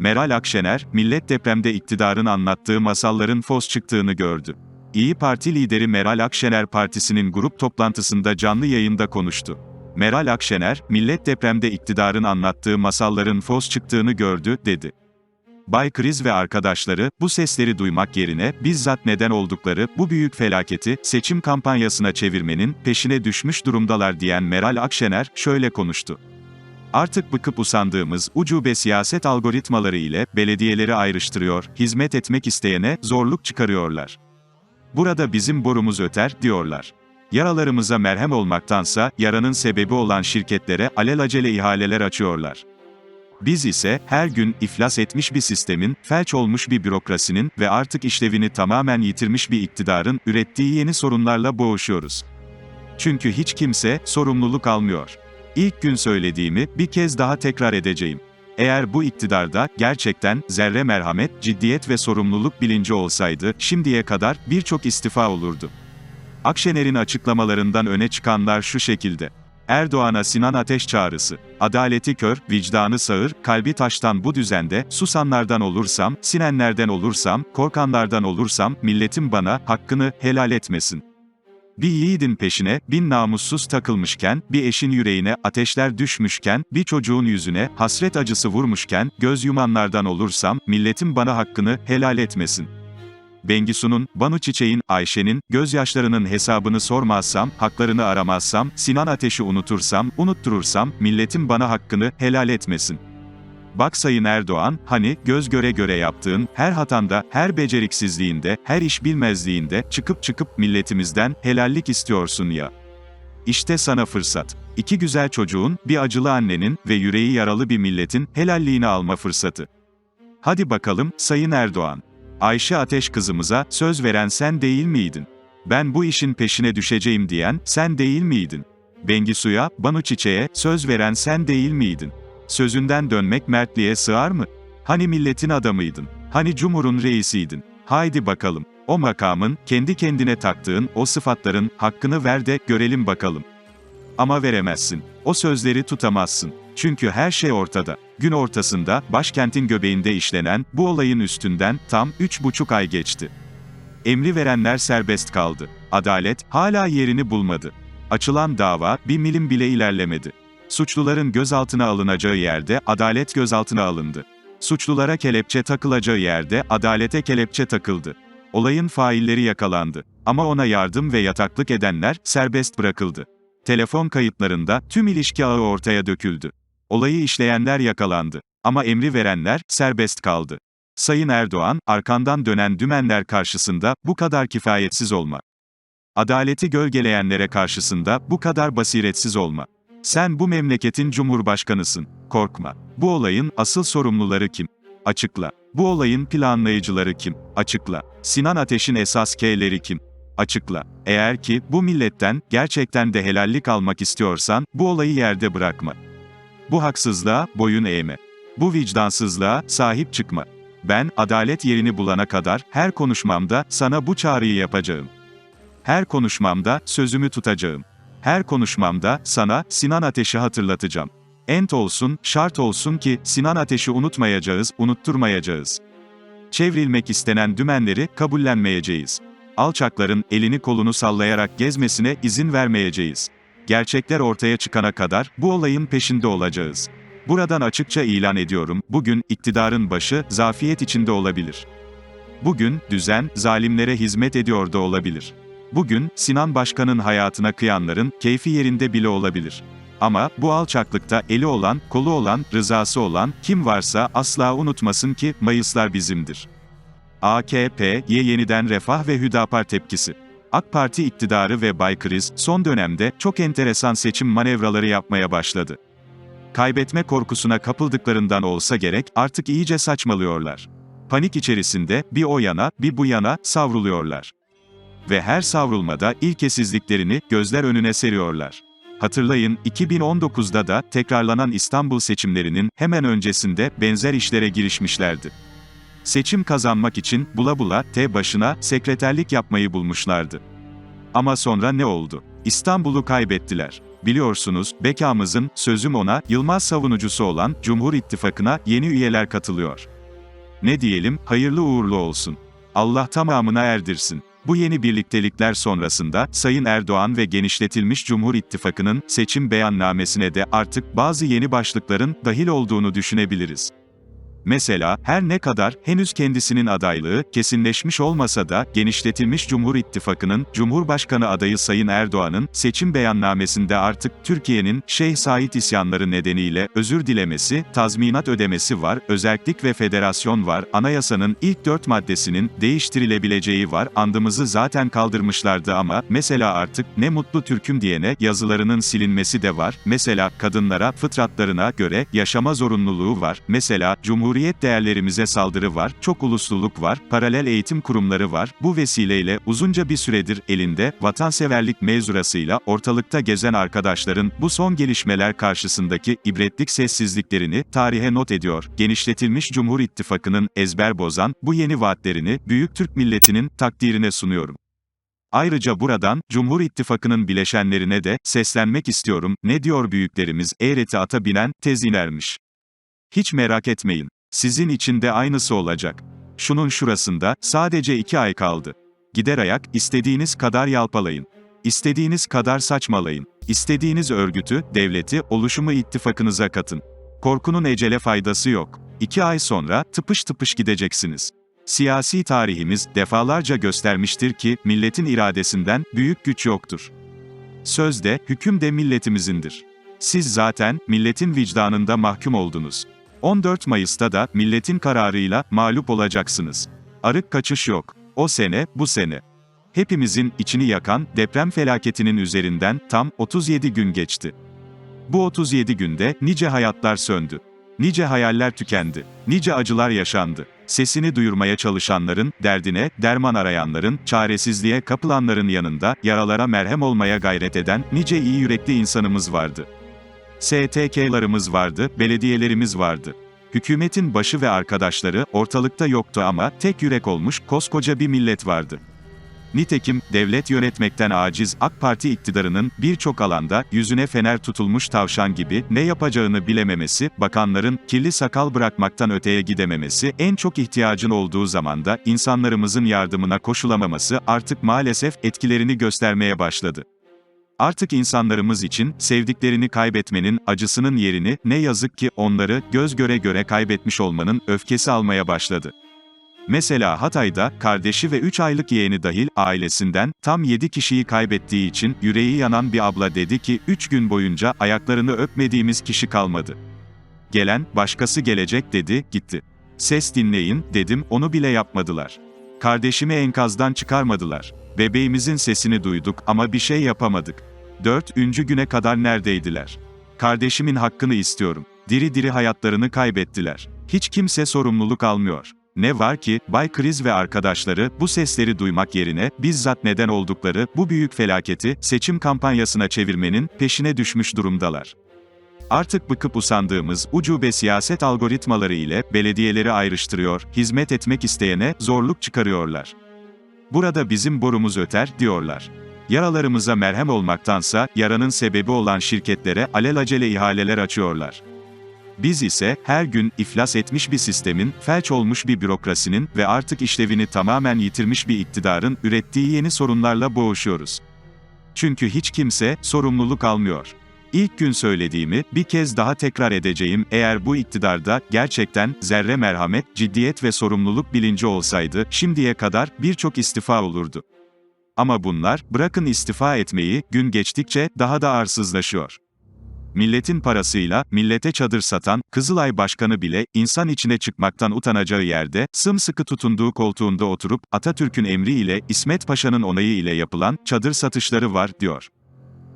Meral Akşener, millet depremde iktidarın anlattığı masalların fos çıktığını gördü. İyi Parti lideri Meral Akşener partisinin grup toplantısında canlı yayında konuştu. Meral Akşener, millet depremde iktidarın anlattığı masalların fos çıktığını gördü, dedi. Bay Kriz ve arkadaşları, bu sesleri duymak yerine, bizzat neden oldukları, bu büyük felaketi, seçim kampanyasına çevirmenin, peşine düşmüş durumdalar diyen Meral Akşener, şöyle konuştu. Artık bıkıp usandığımız, ucube siyaset algoritmaları ile, belediyeleri ayrıştırıyor, hizmet etmek isteyene, zorluk çıkarıyorlar. Burada bizim borumuz öter, diyorlar. Yaralarımıza merhem olmaktansa, yaranın sebebi olan şirketlere alelacele ihaleler açıyorlar. Biz ise, her gün, iflas etmiş bir sistemin, felç olmuş bir bürokrasinin ve artık işlevini tamamen yitirmiş bir iktidarın, ürettiği yeni sorunlarla boğuşuyoruz. Çünkü hiç kimse, sorumluluk almıyor. İlk gün söylediğimi, bir kez daha tekrar edeceğim. Eğer bu iktidarda, gerçekten, zerre merhamet, ciddiyet ve sorumluluk bilinci olsaydı, şimdiye kadar, birçok istifa olurdu. Akşener'in açıklamalarından öne çıkanlar şu şekilde. Erdoğan'a Sinan Ateş çağrısı. Adaleti kör, vicdanı sağır, kalbi taştan bu düzende, susanlardan olursam, sinenlerden olursam, korkanlardan olursam, milletim bana, hakkını, helal etmesin. Bir yiğidin peşine, bin namussuz takılmışken, bir eşin yüreğine, ateşler düşmüşken, bir çocuğun yüzüne, hasret acısı vurmuşken, göz yumanlardan olursam, milletim bana hakkını, helal etmesin. Bengisu'nun, Banu Çiçek'in, Ayşe'nin, gözyaşlarının hesabını sormazsam, haklarını aramazsam, Sinan Ateş'i unutursam, unutturursam, milletim bana hakkını, helal etmesin. Bak Sayın Erdoğan, hani, göz göre göre yaptığın, her hatanda, her beceriksizliğinde, her iş bilmezliğinde, çıkıp çıkıp milletimizden, helallik istiyorsun ya. İşte sana fırsat. İki güzel çocuğun, bir acılı annenin ve yüreği yaralı bir milletin, helalliğini alma fırsatı. Hadi bakalım, Sayın Erdoğan. Ayşe Ateş kızımıza, söz veren sen değil miydin? Ben bu işin peşine düşeceğim diyen, sen değil miydin? Bengisu'ya, Banu Çiçek'e, söz veren sen değil miydin? Sözünden dönmek mertliğe sığar mı? Hani milletin adamıydın? Hani cumhurun reisiydin? Haydi bakalım. O makamın, kendi kendine taktığın, o sıfatların, hakkını ver de, görelim bakalım. Ama veremezsin. O sözleri tutamazsın. Çünkü her şey ortada. Gün ortasında, başkentin göbeğinde işlenen, bu olayın üstünden, tam, üç buçuk ay geçti. Emri verenler serbest kaldı. Adalet, hala yerini bulmadı. Açılan dava, bir milim bile ilerlemedi. Suçluların gözaltına alınacağı yerde, adalet gözaltına alındı. Suçlulara kelepçe takılacağı yerde, adalete kelepçe takıldı. Olayın failleri yakalandı. Ama ona yardım ve yataklık edenler, serbest bırakıldı. Telefon kayıtlarında, tüm ilişki ağı ortaya döküldü. Olayı işleyenler yakalandı. Ama emri verenler, serbest kaldı. Sayın Erdoğan, arkandan dönen dümenler karşısında, bu kadar kifayetsiz olma. Adaleti gölgeleyenlere karşısında, bu kadar basiretsiz olma. Sen bu memleketin cumhurbaşkanısın. Korkma. Bu olayın asıl sorumluları kim? Açıkla. Bu olayın planlayıcıları kim? Açıkla. Sinan Ateş'in esas K'leri kim? Açıkla. Eğer ki bu milletten gerçekten de helallik almak istiyorsan bu olayı yerde bırakma. Bu haksızlığa boyun eğme. Bu vicdansızlığa sahip çıkma. Ben adalet yerini bulana kadar her konuşmamda sana bu çağrıyı yapacağım. Her konuşmamda sözümü tutacağım. Her konuşmamda sana Sinan Ateş'i hatırlatacağım. Ent olsun, şart olsun ki Sinan Ateş'i unutmayacağız, unutturmayacağız. Çevrilmek istenen dümenleri kabullenmeyeceğiz. Alçakların elini kolunu sallayarak gezmesine izin vermeyeceğiz. Gerçekler ortaya çıkana kadar bu olayın peşinde olacağız. Buradan açıkça ilan ediyorum, bugün iktidarın başı zafiyet içinde olabilir. Bugün düzen zalimlere hizmet ediyor da olabilir. Bugün Sinan Başkan'ın hayatına kıyanların keyfi yerinde bile olabilir. Ama bu alçaklıkta eli olan, kolu olan, rızası olan kim varsa asla unutmasın ki Mayıslar bizimdir. AKP'ye yeniden Refah ve Hüdapar tepkisi. AK Parti iktidarı ve Bay Kriz, son dönemde çok enteresan seçim manevraları yapmaya başladı. Kaybetme korkusuna kapıldıklarından olsa gerek, artık iyice saçmalıyorlar. Panik içerisinde, bir o yana, bir bu yana, savruluyorlar. Ve her savrulmada ilkesizliklerini gözler önüne seriyorlar. Hatırlayın, 2019'da da tekrarlanan İstanbul seçimlerinin hemen öncesinde benzer işlere girişmişlerdi. Seçim kazanmak için bula bula T başına sekreterlik yapmayı bulmuşlardı. Ama sonra ne oldu? İstanbul'u kaybettiler. Biliyorsunuz, bekamızın, sözüm ona, Yılmaz savunucusu olan, Cumhur İttifakı'na, yeni üyeler katılıyor. Ne diyelim, hayırlı uğurlu olsun. Allah tamamına erdirsin. Bu yeni birliktelikler sonrasında, Sayın Erdoğan ve genişletilmiş Cumhur İttifakı'nın, seçim beyannamesine de artık bazı yeni başlıkların, dahil olduğunu düşünebiliriz. Mesela, her ne kadar henüz kendisinin adaylığı kesinleşmiş olmasa da genişletilmiş Cumhur İttifakı'nın Cumhurbaşkanı adayı Sayın Erdoğan'ın seçim beyannamesinde artık Türkiye'nin Şeyh Said isyanları nedeniyle özür dilemesi, tazminat ödemesi var, özellik ve federasyon var, anayasanın ilk dört maddesinin değiştirilebileceği var, andımızı zaten kaldırmışlardı ama mesela artık ne mutlu Türk'üm diyene yazılarının silinmesi de var, mesela kadınlara fıtratlarına göre yaşama zorunluluğu var, mesela Cumhur Cumhuriyet değerlerimize saldırı var, çok ulusluluk var, paralel eğitim kurumları var. Bu vesileyle uzunca bir süredir elinde vatanseverlik mevzurasıyla ortalıkta gezen arkadaşların bu son gelişmeler karşısındaki ibretlik sessizliklerini tarihe not ediyor. Genişletilmiş Cumhur İttifakı'nın ezber bozan bu yeni vaatlerini büyük Türk milletinin takdirine sunuyorum. Ayrıca buradan, Cumhur İttifakı'nın bileşenlerine de, seslenmek istiyorum, ne diyor büyüklerimiz, eğreti ata binen, tez inermiş. Hiç merak etmeyin. Sizin için de aynısı olacak. Şunun şurasında, sadece iki ay kaldı. Gider ayak, istediğiniz kadar yalpalayın. İstediğiniz kadar saçmalayın. İstediğiniz örgütü, devleti, oluşumu ittifakınıza katın. Korkunun ecele faydası yok. İki ay sonra, tıpış tıpış gideceksiniz. Siyasi tarihimiz, defalarca göstermiştir ki, milletin iradesinden, büyük güç yoktur. Sözde, hüküm de milletimizindir. Siz zaten, milletin vicdanında mahkum oldunuz. 14 Mayıs'ta da milletin kararıyla mağlup olacaksınız. Arık kaçış yok. O sene, bu sene. Hepimizin içini yakan deprem felaketinin üzerinden tam 37 gün geçti. Bu 37 günde nice hayatlar söndü. Nice hayaller tükendi. Nice acılar yaşandı. Sesini duyurmaya çalışanların, derdine, derman arayanların, çaresizliğe kapılanların yanında, yaralara merhem olmaya gayret eden, nice iyi yürekli insanımız vardı. STK'larımız vardı, belediyelerimiz vardı. Hükümetin başı ve arkadaşları ortalıkta yoktu ama tek yürek olmuş koskoca bir millet vardı. Nitekim, devlet yönetmekten aciz AK Parti iktidarının birçok alanda yüzüne fener tutulmuş tavşan gibi ne yapacağını bilememesi, bakanların kirli sakal bırakmaktan öteye gidememesi, en çok ihtiyacın olduğu zamanda insanlarımızın yardımına koşulamaması artık maalesef etkilerini göstermeye başladı. Artık insanlarımız için sevdiklerini kaybetmenin acısının yerini ne yazık ki onları göz göre göre kaybetmiş olmanın öfkesi almaya başladı. Mesela Hatay'da kardeşi ve 3 aylık yeğeni dahil ailesinden tam 7 kişiyi kaybettiği için yüreği yanan bir abla dedi ki 3 gün boyunca ayaklarını öpmediğimiz kişi kalmadı. Gelen başkası gelecek dedi, gitti. Ses dinleyin dedim, onu bile yapmadılar. Kardeşimi enkazdan çıkarmadılar. Bebeğimizin sesini duyduk ama bir şey yapamadık. Dördüncü güne kadar neredeydiler? Kardeşimin hakkını istiyorum. Diri diri hayatlarını kaybettiler. Hiç kimse sorumluluk almıyor. Ne var ki, Bay Kriz ve arkadaşları, bu sesleri duymak yerine, bizzat neden oldukları, bu büyük felaketi, seçim kampanyasına çevirmenin, peşine düşmüş durumdalar. Artık bıkıp usandığımız, ucube siyaset algoritmaları ile, belediyeleri ayrıştırıyor, hizmet etmek isteyene, zorluk çıkarıyorlar. Burada bizim borumuz öter, diyorlar. Yaralarımıza merhem olmaktansa, yaranın sebebi olan şirketlere alelacele ihaleler açıyorlar. Biz ise, her gün, iflas etmiş bir sistemin, felç olmuş bir bürokrasinin ve artık işlevini tamamen yitirmiş bir iktidarın, ürettiği yeni sorunlarla boğuşuyoruz. Çünkü hiç kimse, sorumluluk almıyor. İlk gün söylediğimi, bir kez daha tekrar edeceğim, eğer bu iktidarda, gerçekten, zerre merhamet, ciddiyet ve sorumluluk bilinci olsaydı, şimdiye kadar, birçok istifa olurdu. Ama bunlar, bırakın istifa etmeyi, gün geçtikçe, daha da arsızlaşıyor. Milletin parasıyla, millete çadır satan, Kızılay Başkanı bile, insan içine çıkmaktan utanacağı yerde, sımsıkı tutunduğu koltuğunda oturup, Atatürk'ün emriyle, İsmet Paşa'nın onayı ile yapılan, çadır satışları var, diyor.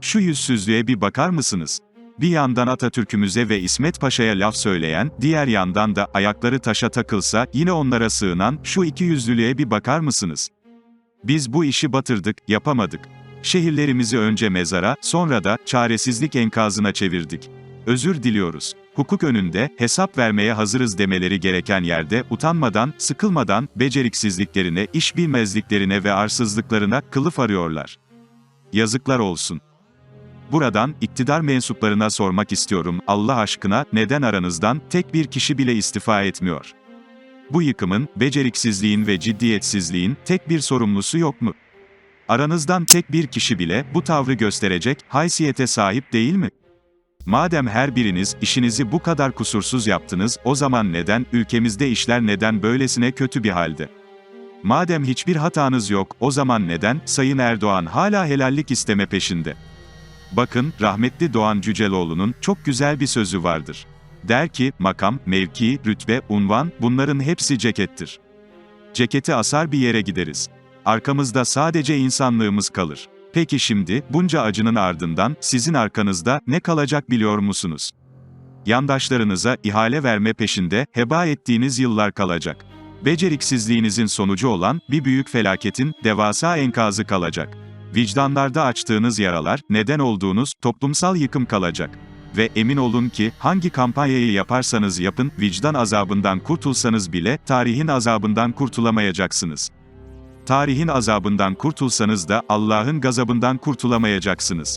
Şu yüzsüzlüğe bir bakar mısınız? Bir yandan Atatürk'ümüze ve İsmet Paşa'ya laf söyleyen, diğer yandan da ayakları taşa takılsa, yine onlara sığınan, şu iki yüzlülüğe bir bakar mısınız? Biz bu işi batırdık, yapamadık. Şehirlerimizi önce mezara, sonra da çaresizlik enkazına çevirdik. Özür diliyoruz. Hukuk önünde hesap vermeye hazırız demeleri gereken yerde utanmadan, sıkılmadan beceriksizliklerine, iş bilmezliklerine ve arsızlıklarına kılıf arıyorlar. Yazıklar olsun. Buradan, iktidar mensuplarına sormak istiyorum, Allah aşkına, neden aranızdan, tek bir kişi bile istifa etmiyor? Bu yıkımın, beceriksizliğin ve ciddiyetsizliğin, tek bir sorumlusu yok mu? Aranızdan tek bir kişi bile, bu tavrı gösterecek, haysiyete sahip değil mi? Madem her biriniz, işinizi bu kadar kusursuz yaptınız, o zaman neden, ülkemizde işler neden böylesine kötü bir halde? Madem hiçbir hatanız yok, o zaman neden, Sayın Erdoğan hala helallik isteme peşinde? Bakın, rahmetli Doğan Cüceloğlu'nun, çok güzel bir sözü vardır. Der ki, makam, mevki, rütbe, unvan, bunların hepsi cekettir. Ceketi asar bir yere gideriz. Arkamızda sadece insanlığımız kalır. Peki şimdi, bunca acının ardından, sizin arkanızda, ne kalacak biliyor musunuz? Yandaşlarınıza, ihale verme peşinde, heba ettiğiniz yıllar kalacak. Beceriksizliğinizin sonucu olan, bir büyük felaketin, devasa enkazı kalacak. Vicdanlarda açtığınız yaralar, neden olduğunuz, toplumsal yıkım kalacak. Ve emin olun ki, hangi kampanyayı yaparsanız yapın, vicdan azabından kurtulsanız bile, tarihin azabından kurtulamayacaksınız. Tarihin azabından kurtulsanız da, Allah'ın gazabından kurtulamayacaksınız.